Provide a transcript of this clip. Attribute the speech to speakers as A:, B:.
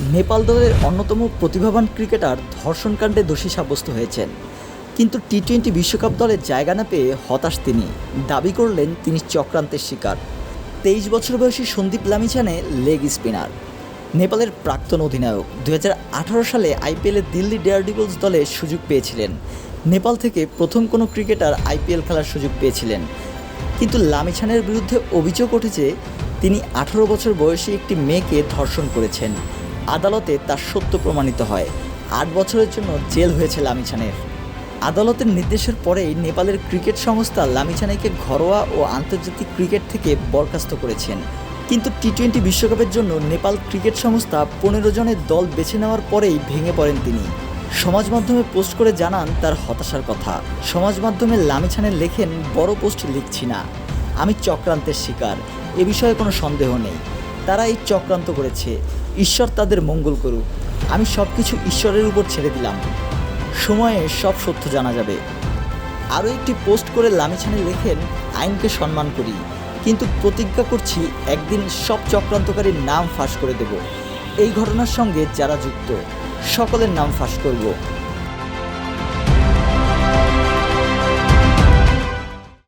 A: নেপাল দলের অন্যতম প্রতিভাবান ক্রিকেটার ধর্ষণকাণ্ডে দোষী সাব্যস্ত হয়েছেন। কিন্তু টি টোয়েন্টি বিশ্বকাপ দলে জায়গা না পেয়ে হতাশ তিনি। দাবি করলেন তিনি চক্রান্তের শিকার। তেইশ বছর বয়সী সন্দীপ লামিছানে লেগ স্পিনার। নেপালের প্রাক্তন অধিনায়ক। দু হাজার আঠারো সালে আইপিএলে দিল্লি ডেয়ারডিবলস দলে সুযোগ পেয়েছিলেন। নেপাল থেকে প্রথম কোনো ক্রিকেটার আইপিএল খেলার সুযোগ পেয়েছিলেন। কিন্তু লামিছানের বিরুদ্ধে অভিযোগ উঠেছে, তিনি আঠারো বছর বয়সী একটি মেয়েকে ধর্ষণ করেছেন। আদালতে তার সত্য প্রমাণিত হয়। আট বছরের জন্য জেল হয়েছে লামিছানের। আদালতের নির্দেশের পরেই নেপালের ক্রিকেট সংস্থা লামিছানাইকে ঘরোয়া ও আন্তর্জাতিক ক্রিকেট থেকে বরখাস্ত করেছেন। কিন্তু টি টোয়েন্টি বিশ্বকাপের জন্য নেপাল ক্রিকেট সংস্থা পনেরো জনের দল বেছে নেওয়ার পরেই ভেঙে পড়েন তিনি। সমাজ মাধ্যমে পোস্ট করে জানান তার হতাশার কথা। সমাজ মাধ্যমে লামিছানের লেখেন, বড় পোস্ট লিখছি না। আমি চক্রান্তের শিকার। এ বিষয়ে কোনো সন্দেহ নেই। তারা এই চক্রান্ত করেছে। ঈশ্বর তাদের মঙ্গল করুক। আমি সব কিছু ঈশ্বরের উপর ছেড়ে দিলাম। সময়ে সব সত্য জানা যাবে। আরও একটি পোস্ট করে লামিছানে লেখেন, আইনকে সম্মান করি, কিন্তু প্রতিজ্ঞা করছি একদিন সব চক্রান্তকারীর নাম ফাঁস করে দেব। এই ঘটনার সঙ্গে যারা যুক্ত, সকলের নাম ফাঁস করব।